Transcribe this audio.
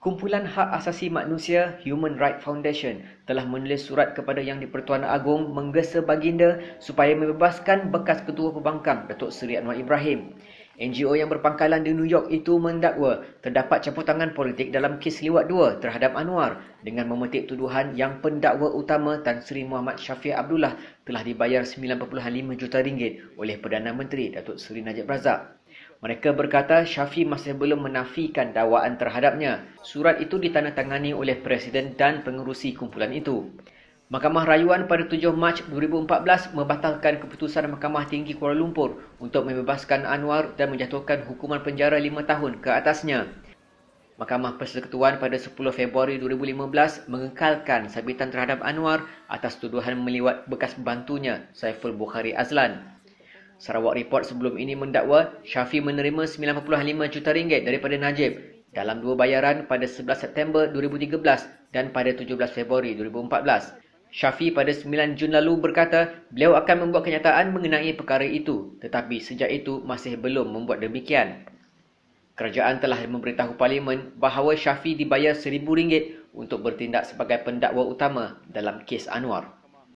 Kumpulan Hak Asasi Manusia Human Rights Foundation telah menulis surat kepada Yang di-Pertuan Agong menggesa baginda supaya membebaskan bekas Ketua Pembangkang Datuk Seri Anwar Ibrahim. NGO yang berpangkalan di New York itu mendakwa terdapat campur tangan politik dalam kes liwat dua terhadap Anwar dengan memetik tuduhan yang pendakwa utama Tan Sri Muhammad Syafiq Abdullah telah dibayar 9.5 juta ringgit oleh Perdana Menteri Datuk Seri Najib Razak. Mereka berkata Syafi masih belum menafikan dakwaan terhadapnya. Surat itu ditandatangani oleh Presiden dan pengurusi kumpulan itu. Mahkamah Rayuan pada 7 Mac 2014 membatalkan keputusan Mahkamah Tinggi Kuala Lumpur untuk membebaskan Anwar dan menjatuhkan hukuman penjara 5 tahun ke atasnya. Mahkamah Persekutuan pada 10 Februari 2015 mengekalkan sabitan terhadap Anwar atas tuduhan meliwat bekas bantunya Saiful Bukhari Azlan. Sarawak Report sebelum ini mendakwa Syafi menerima 9.5 juta ringgit daripada Najib dalam dua bayaran pada 11 September 2013 dan pada 17 Februari 2014. Syafi pada 9 Jun lalu berkata beliau akan membuat kenyataan mengenai perkara itu tetapi sejak itu masih belum membuat demikian. Kerajaan telah memberitahu Parlimen bahawa Syafi dibayar RM1,000 untuk bertindak sebagai pendakwa utama dalam kes Anwar.